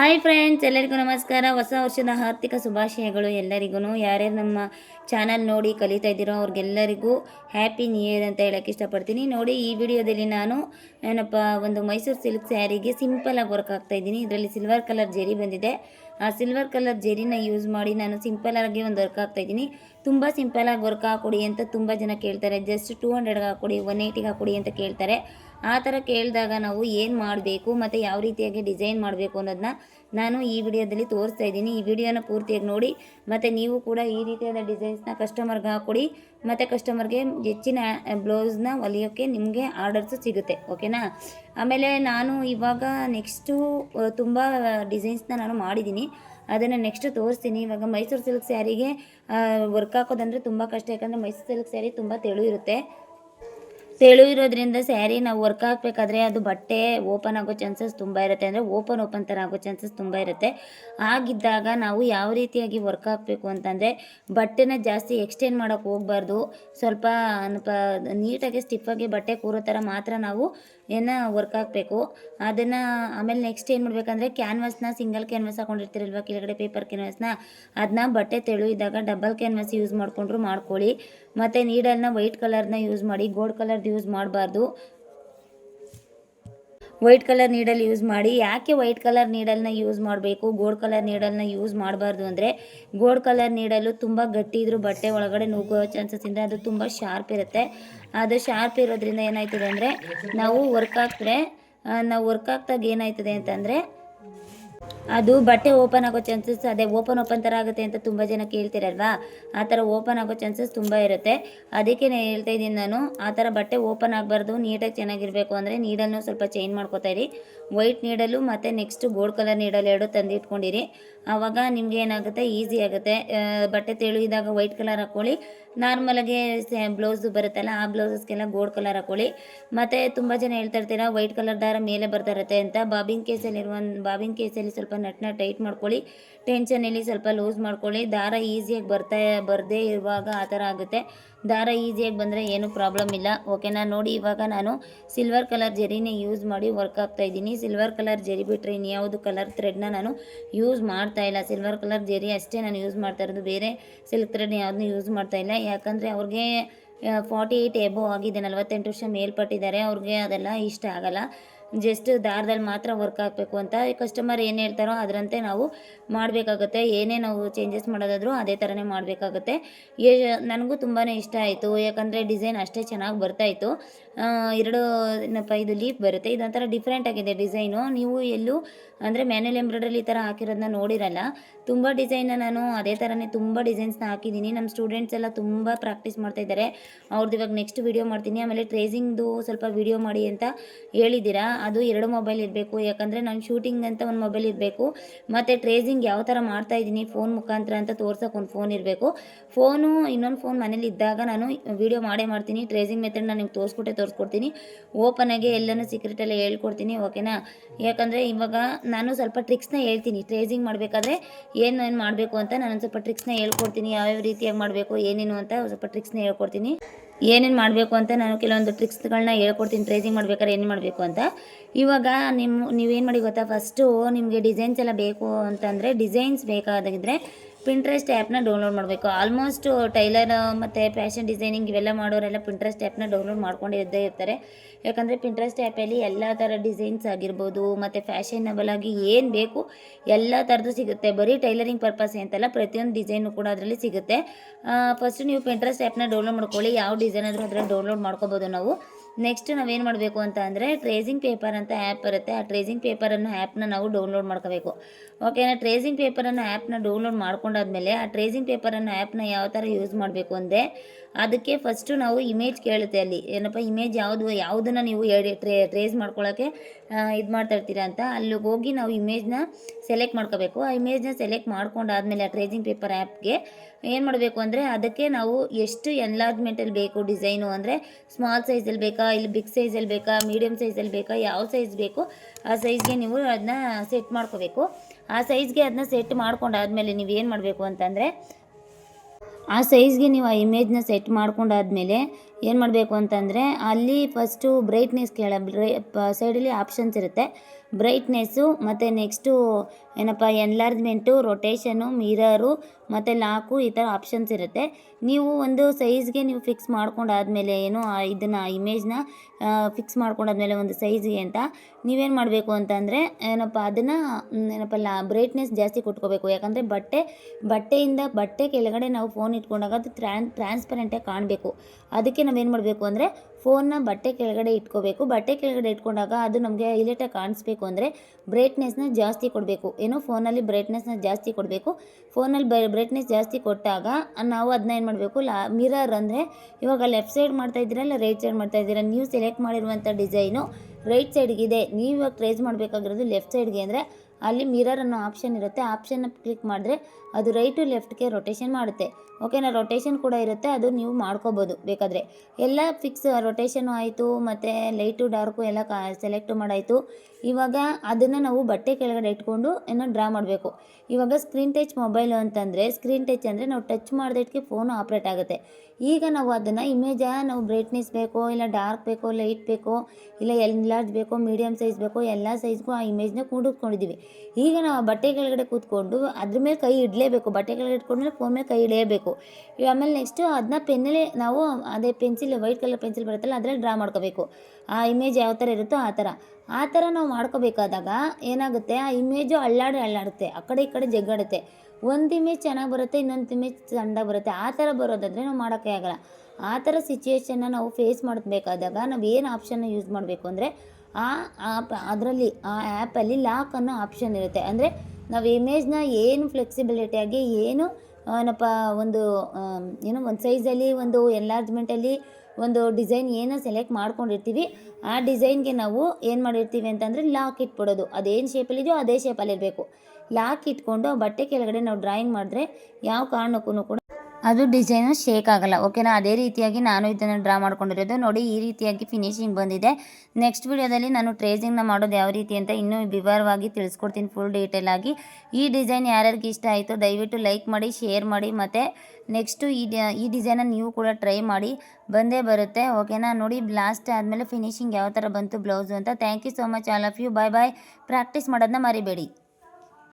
Hi friends, ಎಲ್ಲರಿಗೂ ನಮಸ್ಕಾರ. ಹೊಸ ವರ್ಷದ ಆರ್ಥಿಕ ಶುಭಾಶಯಗಳು ಎಲ್ಲರಿಗೂ ಯಾರ್ಯಾರು ನಮ್ಮ ಚಾನಲ್ ನೋಡಿ ಕಲಿತಾ ಇದ್ದೀರೋ ಅವ್ರಿಗೆಲ್ಲರಿಗೂ ಹ್ಯಾಪಿ ನ್ಯೂ ಇಯರ್ ಅಂತ ಹೇಳೋಕ್ಕೆ ಇಷ್ಟಪಡ್ತೀನಿ. ನೋಡಿ, ಈ ವಿಡಿಯೋದಲ್ಲಿ ನಾನು ಏನಪ್ಪ, ಒಂದು ಮೈಸೂರು ಸಿಲ್ಕ್ ಸ್ಯಾರಿಗೆ ಸಿಂಪಲಾಗಿ ವರ್ಕ್ ಆಗ್ತಾ ಇದ್ದೀನಿ. ಇದರಲ್ಲಿ ಸಿಲ್ವರ್ ಕಲರ್ ಜೆರಿ ಬಂದಿದೆ. ಆ ಸಿಲ್ವರ್ ಕಲರ್ ಜೆರಿನ ಯೂಸ್ ಮಾಡಿ ನಾನು ಸಿಂಪಲಾಗಿ ಒಂದು ವರ್ಕ್ ಆಗ್ತಾ ಇದ್ದೀನಿ. ತುಂಬ ಸಿಂಪಲಾಗಿ ವರ್ಕ್ ಹಾಕೊಡಿ ಅಂತ ತುಂಬ ಜನ ಕೇಳ್ತಾರೆ. ಜಸ್ಟ್ ಟೂ ಹಂಡ್ರೆಡ್ಗೆ ಹಾಕೊಡಿ ಒನ್ ಏಯ್ಟಿಗೆ ಹಾಕೊಡಿ ಅಂತ ಕೇಳ್ತಾರೆ. ಆ ಥರ ಕೇಳಿದಾಗ ನಾವು ಏನು ಮಾಡಬೇಕು ಮತ್ತು ಯಾವ ರೀತಿಯಾಗಿ ಡಿಸೈನ್ ಮಾಡಬೇಕು ಅನ್ನೋದನ್ನ ನಾನು ಈ ವಿಡಿಯೋದಲ್ಲಿ ತೋರಿಸ್ತಾ ಇದ್ದೀನಿ. ಈ ವಿಡಿಯೋನ ಪೂರ್ತಿಯಾಗಿ ನೋಡಿ, ಮತ್ತು ನೀವು ಕೂಡ ಈ ರೀತಿಯಾದ ಡಿಸೈನ್ಸ್ನ ಕಸ್ಟಮರ್ಗೆ ಹಾಕ್ಕೊಡಿ ಮತ್ತು ಕಸ್ಟಮರ್ಗೆ ಹೆಚ್ಚಿನ ಬ್ಲೌಸ್ನ ಹೊಲಿಯೋಕ್ಕೆ ನಿಮಗೆ ಆರ್ಡರ್ಸು ಸಿಗುತ್ತೆ ಓಕೆನಾ ಆಮೇಲೆ ನಾನು ಇವಾಗ ನೆಕ್ಸ್ಟು ತುಂಬ ಡಿಸೈನ್ಸ್ನ ನಾನು ಮಾಡಿದ್ದೀನಿ. ಅದನ್ನು ನೆಕ್ಸ್ಟ್ ತೋರಿಸ್ತೀನಿ. ಇವಾಗ ಮೈಸೂರು ಸಿಲ್ಕ್ ಸ್ಯಾರಿಗೆ ವರ್ಕ್ ಹಾಕೋದಂದರೆ ತುಂಬ ಕಷ್ಟ, ಯಾಕಂದರೆ ಮೈಸೂರು ಸಿಲ್ಕ್ ಸ್ಯಾರಿ ತುಂಬ ತೆಳು ಇರುತ್ತೆ. ತೆಳು ಇರೋದ್ರಿಂದ ಸ್ಯಾರಿ ನಾವು ವರ್ಕ್ ಹಾಕಬೇಕಾದ್ರೆ ಅದು ಬಟ್ಟೆ ಓಪನ್ ಆಗೋ ಚಾನ್ಸಸ್ ತುಂಬ ಇರುತ್ತೆ. ಅಂದರೆ ಓಪನ್ ಓಪನ್ ಥರ ಆಗೋ ಚಾನ್ಸಸ್ ತುಂಬ ಇರುತ್ತೆ. ಆಗಿದ್ದಾಗ ನಾವು ಯಾವ ರೀತಿಯಾಗಿ ವರ್ಕ್ ಹಾಕಬೇಕು ಅಂತಂದರೆ ಬಟ್ಟೆನ ಜಾಸ್ತಿ ಎಕ್ಸ್ಟೆಂಡ್ ಮಾಡೋಕ್ಕೆ ಹೋಗಬಾರ್ದು. ಸ್ವಲ್ಪ ನೀಟಾಗಿ ಸ್ಟಿಫಾಗಿ ಬಟ್ಟೆ ಕೂರೋ ಥರ ಮಾತ್ರ ನಾವು ಏನು ವರ್ಕ್ ಹಾಕಬೇಕು. ಅದನ್ನು ಆಮೇಲೆ ನೆಕ್ಸ್ಟ್ ಏನು ಮಾಡಬೇಕಂದ್ರೆ ಕ್ಯಾನ್ವಾಸ್ನ ಸಿಂಗಲ್ ಕ್ಯಾನ್ವಾಸ್ ಹಾಕೊಂಡಿರ್ತೀರಲ್ವ? ಕೆಳಗಡೆ ಪೇಪರ್ ಕ್ಯಾನ್ವಾಸ್ನ ಅದನ್ನ ಬಟ್ಟೆ ತೆಳು ಇದ್ದಾಗ ಡಬಲ್ ಕ್ಯಾನ್ವಾಸ್ ಯೂಸ್ ಮಾಡಿಕೊಂಡ್ರು ಮಾಡ್ಕೊಳ್ಳಿ. ಮತ್ತು ನೀಡಲ್ನ ವೈಟ್ ಕಲರ್ನ ಯೂಸ್ ಮಾಡಿ ಗೋಲ್ಡ್ ಕಲರ್ದು ಯೂಸ್ ಮಾಡಬಾರ್ದು. ವೈಟ್ ಕಲರ್ ನೀಡಲ್ ಯೂಸ್ ಮಾಡಿ, ಯಾಕೆ ವೈಟ್ ಕಲರ್ ನೀಡಲ್ನ ಯೂಸ್ ಮಾಡಬೇಕು ಗೋಲ್ಡ್ ಕಲರ್ ನೀಡಲ್ನ ಯೂಸ್ ಮಾಡಬಾರ್ದು ಅಂದರೆ ಗೋಲ್ಡ್ ಕಲರ್ ನೀಡಲು ತುಂಬ ಗಟ್ಟಿ ಇದ್ರೂ ಬಟ್ಟೆ ಒಳಗಡೆ ನುಗ್ಗೋ ಚಾನ್ಸಸ್ ಇದೆ ಅದು ತುಂಬ ಶಾರ್ಪ್ ಇರುತ್ತೆ. ಅದು ಶಾರ್ಪ್ ಇರೋದ್ರಿಂದ ಏನಾಯ್ತದೆ ಅಂದರೆ, ನಾವು ವರ್ಕ್ ಹಾಕಿದ್ರೆ ನಾವು ವರ್ಕ್ ಹಾಕ್ದಾಗ ಏನಾಯ್ತದೆ ಅಂತಂದರೆ ಅದು ಬಟ್ಟೆ ಓಪನ್ ಆಗೋ ಚಾನ್ಸಸ್ ಅದೇ, ಓಪನ್ ಓಪನ್ ಥರ ಆಗುತ್ತೆ ಅಂತ ತುಂಬ ಜನ ಕೇಳ್ತಿರಲ್ವಾ? ಆ ಥರ ಓಪನ್ ಆಗೋ ಚಾನ್ಸಸ್ ತುಂಬ ಇರುತ್ತೆ. ಅದಕ್ಕೆ ನಾನು ಹೇಳ್ತಾ ಇದ್ದೀನಿ ನಾನು, ಆ ಥರ ಬಟ್ಟೆ ಓಪನ್ ಆಗಬಾರ್ದು, ನೀಟಾಗಿ ಚೆನ್ನಾಗಿರಬೇಕು ಅಂದರೆ ನೀಡಲ್ನು ಸ್ವಲ್ಪ ಚೇಂಜ್ ಮಾಡ್ಕೋತಾ ಇರಿ. ವೈಟ್ ನೀಡಲು ಮತ್ತು ನೆಕ್ಸ್ಟ್ ಗೋಲ್ಡ್ ಕಲರ್ ನೀಡಲ್ ಎರಡು ತಂದು ಇಟ್ಕೊಂಡಿರಿ ಆವಾಗ ನಿಮ್ಗೆ ಏನಾಗುತ್ತೆ? ಈಸಿ ಆಗುತ್ತೆ. ಬಟ್ಟೆ ಬಟ್ಟೆ ಇದ್ದಾಗ ವೈಟ್ ಕಲರ್ ಹಾಕ್ಕೊಳ್ಳಿ ನಾರ್ಮಲಾಗಿ ಬ್ಲೌಸ್ ಬರುತ್ತಲ್ಲ, ಆ ಬ್ಲೌಸಸ್ಗೆಲ್ಲ ಗೋಲ್ಡ್ ಕಲರ್ ಹಾಕೊಳ್ಳಿ. ಮತ್ತು ತುಂಬ ಜನ ಹೇಳ್ತಾ ಇರ್ತೀರ, ವೈಟ್ ಕಲರ್ ದಾರ ಮೇಲೆ ಬರ್ತಾ ಇರುತ್ತೆ ಅಂತ. ಬಾಬಿನ್ ಕೇಸಲ್ಲಿರುವ, ಬಾಬಿನ್ ಕೇಸಲ್ಲಿ ಸ್ವಲ್ಪ ನಟ್ನ ಟೈಟ್ ಮಾಡ್ಕೊಳ್ಳಿ. ಟೆನ್ಷನಲ್ಲಿ ಸ್ವಲ್ಪ ಲೂಸ್ ಮಾಡ್ಕೊಳ್ಳಿ. ದಾರ ಈಸಿಯಾಗಿ ಬರ್ತಾ, ಬರದೇ ಇರುವಾಗ ಆ ಥರ ಆಗುತ್ತೆ. ದಾರ ಈಸಿಯಾಗಿ ಬಂದರೆ ಏನೂ ಪ್ರಾಬ್ಲಮ್ ಇಲ್ಲ. ಓಕೆನಾ? ನೋಡಿ, ಇವಾಗ ನಾನು ಸಿಲ್ವರ್ ಕಲರ್ ಜರಿನೇ ಯೂಸ್ ಮಾಡಿ ವರ್ಕ್ ಆಗ್ತಾ ಇದ್ದೀನಿ. ಸಿಲ್ವರ್ ಕಲರ್ ಜರಿ ಬಿಟ್ಟರೆ ಇನ್ಯಾವುದು ಕಲರ್ ಥ್ರೆಡ್ನ ನಾನು ಯೂಸ್ ಮಾಡ್ತಾ ಇಲ್ಲ. ಸಿಲ್ವರ್ ಕಲರ್ ಜರಿ ಅಷ್ಟೇ ನಾನು ಯೂಸ್ ಮಾಡ್ತಾ ಇರೋದು. ಬೇರೆ ಸಿಲ್ಕ್ ಥ್ರೆಡ್ ಯಾವುದನ್ನೂ ಯೂಸ್ ಮಾಡ್ತಾ ಇಲ್ಲ. ಯಾಕಂದರೆ ಅವ್ರಿಗೆ ಫಾರ್ಟಿ ಏಯ್ಟ್ ಎಬೋ ಆಗಿದೆ ನಲವತ್ತೆಂಟು ವರ್ಷ ಮೇಲ್ಪಟ್ಟಿದ್ದಾರೆ ಅವ್ರಿಗೆ ಅದೆಲ್ಲ ಇಷ್ಟ ಆಗಲ್ಲ. ಜಸ್ಟ್ ದಾರದಲ್ಲಿ ಮಾತ್ರ ವರ್ಕ್ ಹಾಕಬೇಕು ಅಂತ ಕಸ್ಟಮರ್ ಏನು ಹೇಳ್ತಾರೋ ಅದರಂತೆ ನಾವು ಮಾಡಬೇಕಾಗುತ್ತೆ. ಏನೇ ನಾವು ಚೇಂಜಸ್ ಮಾಡೋದಾದರೂ ಅದೇ ಥರನೇ ಮಾಡಬೇಕಾಗುತ್ತೆ. ನನಗೂ ತುಂಬಾ ಇಷ್ಟ ಆಯಿತು. ಯಾಕಂದರೆ ಡಿಸೈನ್ ಅಷ್ಟೇ ಚೆನ್ನಾಗಿ ಬರ್ತಾಯಿತ್ತು ಎರಡು, ಏನಪ್ಪ, ಇದು ಲೀಫ್ ಬರುತ್ತೆ. ಇದೊಂಥರ ಡಿಫ್ರೆಂಟ್ ಆಗಿದೆ ಡಿಸೈನು ನೀವು ಎಲ್ಲೂ, ಅಂದರೆ ಮ್ಯಾನ್ಯಲ್ ಎಂಬ್ರಾಯ್ಡ್ರಲ್ಲಿ ಈ ಥರ ಹಾಕಿರೋದನ್ನ ನೋಡಿರಲ್ಲ. ತುಂಬ ಡಿಸೈನ್ನ ನಾನು ಅದೇ ಥರನೇ ತುಂಬ ಡಿಸೈನ್ಸ್ನ ಹಾಕಿದ್ದೀನಿ. ನಮ್ಮ ಸ್ಟೂಡೆಂಟ್ಸ್ ಎಲ್ಲ ತುಂಬ ಪ್ರಾಕ್ಟೀಸ್ ಮಾಡ್ತಾಯಿದ್ದಾರೆ ಅವ್ರದ್ದು ಇವಾಗ ನೆಕ್ಸ್ಟ್ ವಿಡಿಯೋ ಮಾಡ್ತೀನಿ. ಆಮೇಲೆ ಟ್ರೇಸಿಂಗ್ದು ಸ್ವಲ್ಪ ವಿಡಿಯೋ ಮಾಡಿ ಅಂತ ಹೇಳಿದ್ದೀರಾ. ಅದು ಎರಡು ಮೊಬೈಲ್ ಇರಬೇಕು. ಯಾಕಂದರೆ ನಾನು ಶೂಟಿಂಗ್ ಅಂತ ಒಂದು ಮೊಬೈಲ್ ಇರಬೇಕು. ಮತ್ತು ಟ್ರೇಸಿಂಗ್ ಯಾವ ಥರ ಮಾಡ್ತಾ ಇದ್ದೀನಿ ಫೋನ್ ಮುಖಾಂತರ ಅಂತ ತೋರ್ಸೋಕೆ ಒಂದು ಫೋನ್ ಇರಬೇಕು. ಫೋನು ಇನ್ನೊಂದು ಫೋನ್ ಮನೇಲಿ ಇದ್ದಾಗ ನಾನು ವೀಡಿಯೋ ಮಾಡೇ ಮಾಡ್ತೀನಿ. ಟ್ರೇಸಿಂಗ್ ಮೆಥಡ್ ನಾನು ನಿಮ್ಗೆ ತೋರಿಸ್ಕೊಟ್ಟೆ ತೋರಿಸ್ಕೊಡ್ತೀನಿ. ಓಪನಾಗಿ ಎಲ್ಲನೂ ಸೀಕ್ರೆಟೆಲ್ಲ ಹೇಳ್ಕೊಡ್ತೀನಿ ಓಕೆನಾ ಯಾಕಂದರೆ ಇವಾಗ ನಾನು ಸ್ವಲ್ಪ ಟ್ರಿಕ್ಸ್ನ ಹೇಳ್ತೀನಿ. ಟ್ರೇಸಿಂಗ್ ಮಾಡಬೇಕಾದ್ರೆ ಏನು ಏನು ಮಾಡಬೇಕು ಅಂತ ನಾನು ಸ್ವಲ್ಪ ಟ್ರಿಕ್ಸ್ನ ಹೇಳ್ಕೊಡ್ತೀನಿ. ಯಾವ್ಯಾವ ರೀತಿಯಾಗಿ ಮಾಡಬೇಕು, ಏನೇನು ಅಂತ ಸ್ವಲ್ಪ ಟ್ರಿಕ್ಸ್ನ ಹೇಳ್ಕೊಡ್ತೀನಿ. ಏನೇನು ಮಾಡಬೇಕು ಅಂತ ನಾನು ಕೆಲವೊಂದು ಟ್ರಿಕ್ಸ್ಗಳನ್ನ ಹೇಳ್ಕೊಡ್ತೀನಿ ಟ್ರೇಸಿಂಗ್ ಮಾಡ್ಬೇಕಾದ್ರೆ ಏನು ಮಾಡಬೇಕು ಅಂತ. ಇವಾಗ ನಿಮ್ಮ ನೀವೇನು ಮಾಡಿ ಗೊತ್ತಾ? ಫಸ್ಟು ನಿಮಗೆ ಡಿಸೈನ್ಸ್ ಎಲ್ಲ ಬೇಕು ಅಂತಂದರೆ ಡಿಸೈನ್ಸ್ ಬೇಕಾದಾಗಿದ್ದರೆ ಪಿಂಟ್ರೆಸ್ಟ್ ಆ್ಯಪ್ನ ಡೌನ್ಲೋಡ್ ಮಾಡಬೇಕು. ಆಲ್ಮೋಸ್ಟ್ ಟೈಲರ್ ಮತ್ತು ಫ್ಯಾಷನ್ ಡಿಸೈನಿಂಗ್ ಇವೆಲ್ಲ ಮಾಡೋರೆಲ್ಲ ಪಿಂಟ್ರೆಸ್ಟ್ ಆ್ಯಪ್ನ ಡೌನ್ಲೋಡ್ ಮಾಡ್ಕೊಂಡಿದ್ದೇ ಇರ್ತಾರೆ. ಯಾಕಂದರೆ ಪಿಂಟ್ರೆಸ್ಟ್ ಆ್ಯಪಲ್ಲಿ ಎಲ್ಲ ಥರ ಡಿಸೈನ್ಸ್ ಆಗಿರ್ಬೋದು, ಮತ್ತು ಫ್ಯಾಷನಬಲ್ ಆಗಿ ಏನು ಬೇಕು ಎಲ್ಲ ಥರದ್ದು ಸಿಗುತ್ತೆ. ಬರೀ ಟೈಲರಿಂಗ್ ಪರ್ಪಸ್ ಅಂತಲ್ಲ, ಪ್ರತಿಯೊಂದು ಡಿಸೈನು ಕೂಡ ಅದರಲ್ಲಿ ಸಿಗುತ್ತೆ. ಫಸ್ಟ್ ನೀವು ಪಿಂಟ್ರೆಸ್ಟ್ ಆ್ಯಪ್ನ ಡೌನ್ಲೋಡ್ ಮಾಡ್ಕೊಳ್ಳಿ. ಯಾವ ಡಿಸೈನ್ ಆದರೂ ಅದರಲ್ಲಿ ಡೌನ್ಲೋಡ್ ಮಾಡ್ಕೋಬೋದು ನಾವು. ನೆಕ್ಸ್ಟ್ ನಾವೇನು ಮಾಡಬೇಕು ಅಂತ ಅಂದರೆ ಟ್ರೇಸಿಂಗ್ ಪೇಪರ್ ಅಂತ ಆ್ಯಪ್ ಬರುತ್ತೆ. ಆ ಟ್ರೇಸಿಂಗ್ ಪೇಪರನ್ನು ಆ್ಯಪ್ನ ನಾವು ಡೌನ್ಲೋಡ್ ಮಾಡ್ಕೋಬೇಕು. ಓಕೆನಾ ಟ್ರೇಸಿಂಗ್ ಪೇಪರನ್ನು ಆ್ಯಪ್ನ ಡೌನ್ಲೋಡ್ ಮಾಡ್ಕೊಂಡಾದ್ಮೇಲೆ ಆ ಟ್ರೇಸಿಂಗ್ ಪೇಪರನ್ನು ಆ್ಯಪ್ನ ಯಾವ ಥರ ಯೂಸ್ ಮಾಡಬೇಕು ಅಂದರೆ ಅದಕ್ಕೆ ಫಸ್ಟು ನಾವು ಇಮೇಜ್ ಕೇಳುತ್ತೆ ಅಲ್ಲಿ. ಏನಪ್ಪ ಇಮೇಜ್ ಯಾವುದು? ಯಾವುದನ್ನು ನೀವು ಟ್ರೇ ಟ್ರೇಸ್ ಮಾಡ್ಕೊಳ್ಳೋಕ್ಕೆ ಇದು ಮಾಡ್ತಾ ಇರ್ತೀರಾ ಅಂತ. ಅಲ್ಲಿಗೆ ಹೋಗಿ ನಾವು ಇಮೇಜ್ನ ಸೆಲೆಕ್ಟ್ ಮಾಡ್ಕೋಬೇಕು. ಆ ಇಮೇಜ್ನ ಸೆಲೆಕ್ಟ್ ಮಾಡ್ಕೊಂಡಾದಮೇಲೆ ಆ ಟ್ರೇಸಿಂಗ್ ಪೇಪರ್ ಆ್ಯಪ್ಗೆ ಏನು ಮಾಡಬೇಕು ಅಂದರೆ ಅದಕ್ಕೆ ನಾವು ಎಷ್ಟು ಎನ್ಲಾರ್ಜ್ಮೆಂಟಲ್ಲಿ ಬೇಕು ಡಿಸೈನು ಅಂದರೆ ಸ್ಮಾಲ್ ಸೈಜಲ್ಲಿ ಬೇಕಾ, ಇಲ್ಲಿ ಬಿಗ್ ಸೈಜಲ್ಲಿ ಬೇಕಾ ಮೀಡಿಯಮ್ ಸೈಜಲ್ಲಿ ಬೇಕಾ, ಯಾವ ಸೈಜ್ ಬೇಕು, ಆ ಸೈಜ್ಗೆ ನೀವು ಅದನ್ನ ಸೆಟ್ ಮಾಡ್ಕೋಬೇಕು. ಆ ಸೈಜ್ಗೆ ಅದನ್ನ ಸೆಟ್ ಮಾಡ್ಕೊಂಡಾದ್ಮೇಲೆ ನೀವು ಏನು ಮಾಡಬೇಕು ಅಂತಂದರೆ ಆ ಸೈಜ್ಗೆ ನೀವು ಆ ಇಮೇಜ್ನ ಸೆಟ್ ಮಾಡ್ಕೊಂಡಾದ್ಮೇಲೆ ಏನು ಮಾಡಬೇಕು ಅಂತಂದರೆ ಅಲ್ಲಿ ಫಸ್ಟು ಬ್ರೈಟ್ನೆಸ್ ಕೇಳ, ಬ್ರೈ, ಪ ಸೈಡಲ್ಲಿ ಆಪ್ಷನ್ಸ್ ಇರುತ್ತೆ. ಬ್ರೈಟ್ನೆಸ್ಸು ಮತ್ತು ನೆಕ್ಸ್ಟು ಏನಪ್ಪ ಎನ್ಲಾರ್ಜ್ಮೆಂಟು ರೊಟೇಷನು ಮಿರರು ಮತ್ತು ಲಾಕು ಈ ಥರ ಆಪ್ಷನ್ಸ್ ಇರುತ್ತೆ. ನೀವು ಒಂದು ಸೈಜ್ಗೆ ನೀವು ಫಿಕ್ಸ್ ಮಾಡ್ಕೊಂಡಾದ್ಮೇಲೆ ಏನು ಇದನ್ನು ಇಮೇಜ್ನ ಫಿಕ್ಸ್ ಮಾಡ್ಕೊಂಡಾದ್ಮೇಲೆ ಒಂದು ಸೈಜ್ಗೆ ಅಂತ ನೀವೇನು ಮಾಡಬೇಕು ಅಂತಂದರೆ, ಏನಪ್ಪ, ಅದನ್ನು ಏನಪ್ಪ, ಲಾ ಬ್ರೈಟ್ನೆಸ್ ಜಾಸ್ತಿ ಕೊಟ್ಕೋಬೇಕು. ಯಾಕಂದರೆ ಬಟ್ಟೆ, ಬಟ್ಟೆಯಿಂದ ಬಟ್ಟೆ ಕೆಳಗಡೆ ನಾವು ಫೋನ್ ಇಟ್ಕೊಂಡಾಗ ಅದು ಟ್ರಾನ್ ಟ್ರಾನ್ಸ್ಪರೆಂಟಾಗಿ ಕಾಣಬೇಕು. ಅದಕ್ಕೆ ನಾವೇನು ಮಾಡಬೇಕು ಅಂದರೆ ಫೋನ್ನ ಬಟ್ಟೆ ಕೆಳಗಡೆ ಇಟ್ಕೋಬೇಕು. ಬಟ್ಟೆ ಕೆಳಗಡೆ ಇಟ್ಕೊಂಡಾಗ ಅದು ನಮಗೆ ಹೈಲೈಟಾಗಿ ಕಾಣಿಸ್ಬೇಕು ಅಂದರೆ ಬ್ರೈಟ್ನೆಸ್ನ ಜಾಸ್ತಿ ಕೊಡಬೇಕು. ಏನೋ ಫೋನಲ್ಲಿ ಬ್ರೈಟ್ನೆಸ್ನ ಜಾಸ್ತಿ ಕೊಡಬೇಕು. ಫೋನಲ್ಲಿ ಬ್ರೈಟ್ನೆಸ್ ಜಾಸ್ತಿ ಕೊಟ್ಟಾಗ ನಾವು ಅದನ್ನ ಏನು ಮಾಡಬೇಕು? ಲಾ ಮಿರರ್ ಅಂದರೆ ಇವಾಗ ಲೆಫ್ಟ್ ಸೈಡ್ ಮಾಡ್ತಾ ಇದ್ದೀರಾ ಇಲ್ಲ ರೈಟ್ ಸೈಡ್ ಮಾಡ್ತಾ ಇದ್ದೀರಾ? ನೀವು ಸೆಲೆಕ್ಟ್ ಮಾಡಿರುವಂಥ ಡಿಸೈನು ರೈಟ್ ಸೈಡ್ಗಿದೆ ನೀವು ಇವಾಗ ಟ್ರೇಸ್ ಮಾಡಬೇಕಾಗಿರೋದು ಲೆಫ್ಟ್ ಸೈಡ್ಗೆ ಅಂದರೆ ಅಲ್ಲಿ ಮಿರರ್ ಅನ್ನೋ ಆಪ್ಷನ್ ಇರುತ್ತೆ. ಆಪ್ಷನ್ನ ಕ್ಲಿಕ್ ಮಾಡಿದ್ರೆ ಅದು ರೈಟು ಲೆಫ್ಟ್ಗೆ ರೊಟೇಷನ್ ಮಾಡುತ್ತೆ. ಓಕೆನಾ ರೊಟೇಷನ್ ಕೂಡ ಇರುತ್ತೆ. ಅದು ನೀವು ಮಾಡ್ಕೋಬೋದು ಬೇಕಾದರೆ. ಎಲ್ಲ ಫಿಕ್ಸ್ ರೊಟೇಷನು ಆಯಿತು, ಮತ್ತು ಲೈಟು ಡಾರ್ಕು ಎಲ್ಲ ಕಾ ಸೆಲೆಕ್ಟ್ ಮಾಡಾಯಿತು. ಇವಾಗ ಅದನ್ನು ನಾವು ಬಟ್ಟೆ ಕೆಳಗಡೆ ಇಟ್ಕೊಂಡು ಏನೋ ಡ್ರಾ ಮಾಡಬೇಕು. ಇವಾಗ ಸ್ಕ್ರೀನ್ ಟಚ್ ಮೊಬೈಲು ಅಂತಂದರೆ ಸ್ಕ್ರೀನ್ ಟಚ್ ಅಂದರೆ ನಾವು ಟಚ್ ಮಾಡಿದಕ್ಕೆ ಫೋನು ಆಪ್ರೇಟ್ ಆಗುತ್ತೆ. ಈಗ ನಾವು ಅದನ್ನು ಇಮೇಜ ನಾವು ಬ್ರೈಟ್ನೆಸ್ ಬೇಕೋ, ಇಲ್ಲ ಡಾರ್ಕ್ ಬೇಕೋ ಲೈಟ್ ಬೇಕೋ, ಇಲ್ಲ ಎನ್ಲಾರ್ಜ್ ಬೇಕೋ ಮೀಡಿಯಮ್ ಸೈಜ್ ಬೇಕೋ, ಎಲ್ಲ ಸೈಜ್ಗೂ ಆ ಇಮೇಜ್ನ ಕೂಡಿಟ್ಕೊಂಡಿದ್ದೀವಿ ಈಗ ನಾವು ಬಟ್ಟೆ ಕೆಳಗಡೆ ಕೂತ್ಕೊಂಡು ಅದ್ರ ಮೇಲೆ ಕೈ ಇಡಲೇಬೇಕು. ಬಟ್ಟೆ ಕೆಳಗೆ ಇಟ್ಕೊಂಡ್ರೆ ಫೋನ್ ಮೇಲೆ ಕೈ ಇಡಲೇಬೇಕು. ಆಮೇಲೆ ನೆಕ್ಸ್ಟು ಅದನ್ನ ಪೆನ್ನಲ್ಲೇ ನಾವು ಅದೇ ಪೆನ್ಸಿಲ್ ವೈಟ್ ಕಲರ್ ಪೆನ್ಸಿಲ್ ಬರುತ್ತಲ್ಲ ಅದರಲ್ಲಿ ಡ್ರಾ ಮಾಡ್ಕೋಬೇಕು. ಆ ಇಮೇಜ್ ಯಾವ ಥರ ಇರುತ್ತೋ ಆ ಥರ ಆ ಥರ ನಾವು ಮಾಡ್ಕೋಬೇಕಾದಾಗ ಏನಾಗುತ್ತೆ? ಆ ಇಮೇಜು ಅಳ್ಳಾಡಿ ಅಳ್ಳಾಡುತ್ತೆ ಆ ಕಡೆ ಈ ಕಡೆ ಜಗ್ಗಾಡುತ್ತೆ. ಒಂದು ಇಮೇಜ್ ಚೆನ್ನಾಗಿ ಬರುತ್ತೆ, ಇನ್ನೊಂದು ಇಮೇಜ್ ಚಂದ ಬರುತ್ತೆ. ಆ ಥರ ಬರೋದಾದರೆ ನಾವು ಮಾಡೋಕ್ಕೆ ಆಗಲ್ಲ. ಆ ಥರ ಸಿಚುಯೇಷನ್ನ ನಾವು ಫೇಸ್ ಮಾಡಬೇಕಾದಾಗ ನಾವು ಏನು ಆಪ್ಷನ್ನ ಯೂಸ್ ಮಾಡಬೇಕು ಅಂದರೆ ಆ ಆ್ಯಪ್ ಅದರಲ್ಲಿ ಆ ಆ್ಯಪಲ್ಲಿ ಲಾಕ್ ಅನ್ನೋ ಆಪ್ಷನ್ ಇರುತ್ತೆ. ಅಂದರೆ ನಾವು ಇಮೇಜ್ನ ಏನು ಫ್ಲೆಕ್ಸಿಬಿಲಿಟಿಯಾಗಿ ಏನು, ಏನಪ್ಪ, ಒಂದು ಏನು, ಒಂದು ಸೈಜಲ್ಲಿ, ಒಂದು ಎನ್ಲಾರ್ಜ್ಮೆಂಟಲ್ಲಿ, ಒಂದು ಡಿಸೈನ್ ಏನೋ ಸೆಲೆಕ್ಟ್ ಮಾಡ್ಕೊಂಡಿರ್ತೀವಿ, ಆ ಡಿಸೈನ್ಗೆ ನಾವು ಏನು ಮಾಡಿರ್ತೀವಿ ಅಂತಂದರೆ ಲಾಕ್ ಇಟ್ಬಿಡೋದು. ಅದೇನು ಶೇಪಲ್ಲಿದೆಯೋ ಅದೇ ಶೇಪಲ್ಲಿರಬೇಕು. ಲಾಕ್ ಇಟ್ಕೊಂಡು ಬಟ್ಟೆ ಕೆಳಗಡೆ ನಾವು ಡ್ರಾಯಿಂಗ್ ಮಾಡಿದ್ರೆ ಯಾವ ಕಾರಣಕ್ಕೂ ಕೂಡ ಅದು ಡಿಸೈನು ಶೇಕ್ ಆಗಲ್ಲ. ಓಕೆನಾ ಅದೇ ರೀತಿಯಾಗಿ ನಾನು ಇದನ್ನು ಡ್ರಾ ಮಾಡ್ಕೊಂಡಿರೋದು. ನೋಡಿ, ಈ ರೀತಿಯಾಗಿ ಫಿನಿಶಿಂಗ್ ಬಂದಿದೆ. ನೆಕ್ಸ್ಟ್ ವಿಡಿಯೋದಲ್ಲಿ ನಾನು ಟ್ರೇಸಿಂಗ್ನ ಮಾಡೋದು ಯಾವ ರೀತಿ ಅಂತ ಇನ್ನೂ ವಿವರವಾಗಿ ತಿಳಿಸ್ಕೊಡ್ತೀನಿ ಫುಲ್ ಡೀಟೇಲ್ ಆಗಿ. ಈ ಡಿಸೈನ್ ಯಾರ್ಯಾರಿಗೆ ಇಷ್ಟ ಆಯಿತು ದಯವಿಟ್ಟು ಲೈಕ್ ಮಾಡಿ ಶೇರ್ ಮಾಡಿ, ಮತ್ತು ನೆಕ್ಸ್ಟು ಈ ಈ ಡಿಸೈನನ್ನು ನೀವು ಕೂಡ ಟ್ರೈ ಮಾಡಿ ಬಂದೇ ಬರುತ್ತೆ. ಓಕೆನಾ ನೋಡಿ ಬ್ಲಾಸ್ಟ್ ಆದಮೇಲೆ ಫಿನಿಶಿಂಗ್ ಯಾವ ಥರ ಬಂತು ಬ್ಲೌಸು ಅಂತ. Thank you so much all of you bye bye practice ಮಾಡೋದನ್ನ ಮರಿಬೇಡಿ.